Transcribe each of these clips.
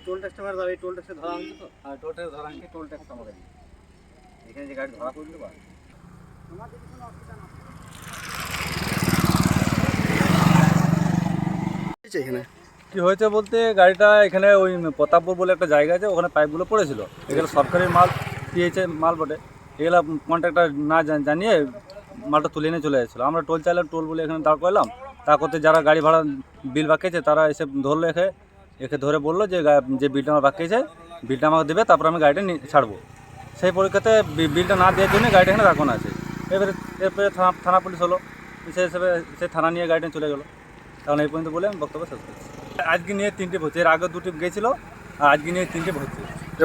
এই টোল ট্যাক্সটা আমার এই টোল ট্যাক্সে ধরা হচ্ছে তো। আর টোটাল ধরা এই টোল ট্যাক্স আমাকে দিই এখানে যে গাড়ি ধরা পড়ল বা হয়েছে এখানে? কি হয়েছে বলতে গাড়িটা এখানে ওই প্রতাপপুর বলে একটা জায়গা আছে ওখানে পাইপগুলো পড়েছিল। এগুলো সরকারি মাল পিএইচে মাল বটে। এগুলো কন্ট্রাক্টর না জানিয়ে মালটা তুলে নিয়ে চলে যাচ্ছিল আমরা টোল চাইলাম টোল বলে এখানে দাঁড় করলাম। তা করতে যারা গাড়ি ভাড়া বিল বাকিয়েছে তারা এসে ধরলো এখে একে ধরে বলল যে যে বিলটা আমার বাকিয়েছে বিলটা আমাকে দেবে তারপর আমি গাড়িটা ছাড়বো। সেই পরীক্ষাতে বিলটা না দেওয়ার জন্য গাড়িটা এখানে রাখানো আছে। এবারে এরপরে থানা থানা পুলিশ হলো। সেই হিসেবে সে থানা নিয়ে গাড়িটা চলে গেলো। তখন এই পর্যন্ত বলে আমি বক্তব্য শেষ করছি। আজকে নিয়ে তিনটে ভর্তি। এর আগে দুটি গেছিল আর আজকে নিয়ে তিনটে ভর্তি।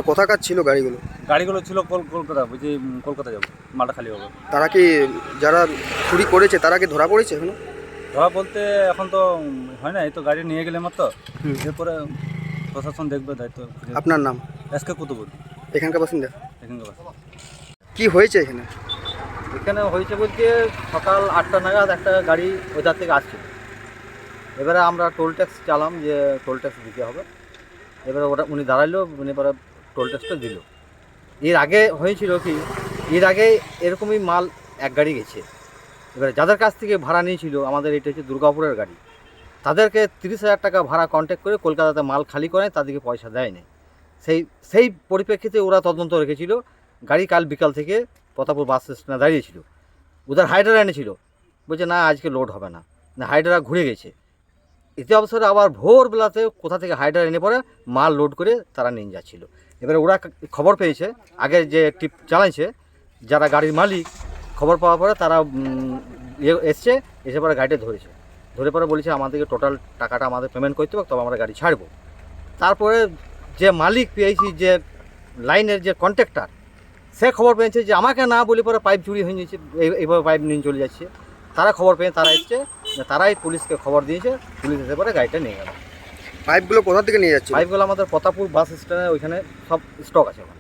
কোথাকার ছিল গাড়িগুলো? গাড়িগুলো ছিল কলকাতা বুঝি কলকাতা যাব মালটা খালি হবে। তারা কি যারা চুরি করেছে তারা কি ধরা পড়েছে এখনও? ধরা বলতে এখন তো হয় না এই তো গাড়ি নিয়ে গেলে মাত্র। এরপরে প্রশাসন দেখবে দায়িত্ব আপনার নাম? এসকে কুতুবুর এখানকার বাসিন্দা? এখানকার বাসা। কি হয়েছে এখানে? এখানে হয়েছে বলতে সকাল আটটা নাগাদ একটা গাড়ি ওইধার থেকে আসছিল এবারে আমরা টোল ট্যাক্স চালাম যে টোল ট্যাক্স দিতে হবে। এবারে ওটা উনি দাঁড়াইলো উনি এবারে টোল ট্যাক্সটা দিল। এর আগে হয়েছিল কি এর আগে এরকমই মাল এক গাড়ি গেছে। এবারে যাদের কাছ থেকে ভাড়া নিয়েছিল, আমাদের এটা হচ্ছে দুর্গাপুরের গাড়ি। তাদেরকে তিরিশ হাজার টাকা ভাড়া কন্ট্যাক্ট করে কলকাতাতে মাল খালি করে তাদেরকে পয়সা দেয়নি। সেই সেই পরিপ্রেক্ষিতে ওরা তদন্ত রেখেছিল, গাড়ি কাল বিকাল থেকে প্রতাপপুর বাস স্ট্যান্ডে দাঁড়িয়েছিল। ওদের হাইড্রা এনেছিল বলছে, না, আজকে লোড হবে না। না হাইড্রা ঘুরে গেছে। এতে অবসরে আবার ভোরবেলাতে কোথা থেকে হাইড্রা এনে পরে মাল লোড করে তারা নিয়ে যাচ্ছিল। এবারে ওরা খবর পেয়েছে আগে যে টিপ চালাইছে, যারা গাড়ির মালিক খবর পাওয়ার পরে তারা ইয়ে এসছে এসে পরে গাড়িটা ধরেছে। ধরে পরে বলেছে আমাদেরকে টোটাল টাকাটা আমাদের পেমেন্ট করতে হবে তবে আমরা গাড়ি ছাড়বো। তারপরে যে মালিক পেয়েছি যে লাইনের যে কন্ট্রাক্টর সে খবর পেয়েছে যে আমাকে না বলে পরে পাইপ চুরি হয়ে যাচ্ছে এই- এইভাবে পাইপ নিয়ে চলে যাচ্ছে। তারা খবর পেয়ে তারা এসছে তারাই পুলিশকে খবর দিয়েছে পুলিশ এসে পরে গাড়িটা নিয়ে গেল। পাইপগুলো কোথা থেকে নিয়ে যাচ্ছে পাইপগুলো আমাদের প্রতাপপুর বাস স্ট্যান্ডে ওইখানে সব স্টক আছে। ওখানে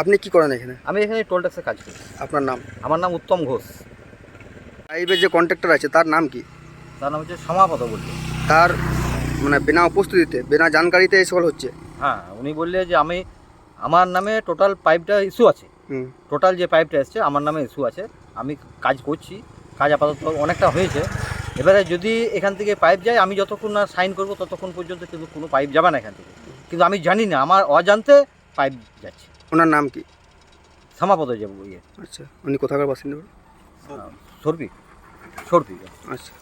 আপনি কি করেন এখানে? আমি এখানে টোল ট্যাক্সে কাজ করি। আপনার নাম? আমার নাম উত্তম ঘোষ। পাইপের যে কন্ট্রাক্টর আছে তার নাম কি? তার নাম হচ্ছে সমাপত বলছে তার মানে বিনা উপস্থিতিতে বিনা জানকারিতে এই সকল হচ্ছে? হ্যাঁ উনি বললে যে আমি আমার নামে টোটাল পাইপটা ইস্যু আছে। হুম। টোটাল যে পাইপটা এসছে আমার নামে ইস্যু আছে। আমি কাজ করছি কাজ আপাতত অনেকটা হয়েছে। এবারে যদি এখান থেকে পাইপ যায় আমি যতক্ষণ না সাইন করব ততক্ষণ পর্যন্ত কিন্তু কোনো পাইপ যাবে না এখান থেকে। কিন্তু আমি জানি না আমার অজান্তে পাইপ যাচ্ছে। ওনার নাম কি? সমাপত যাব ইয়ে। আচ্ছা উনি কোথাকার বাসিন্দা? সর্বি। সর্বি। আচ্ছা।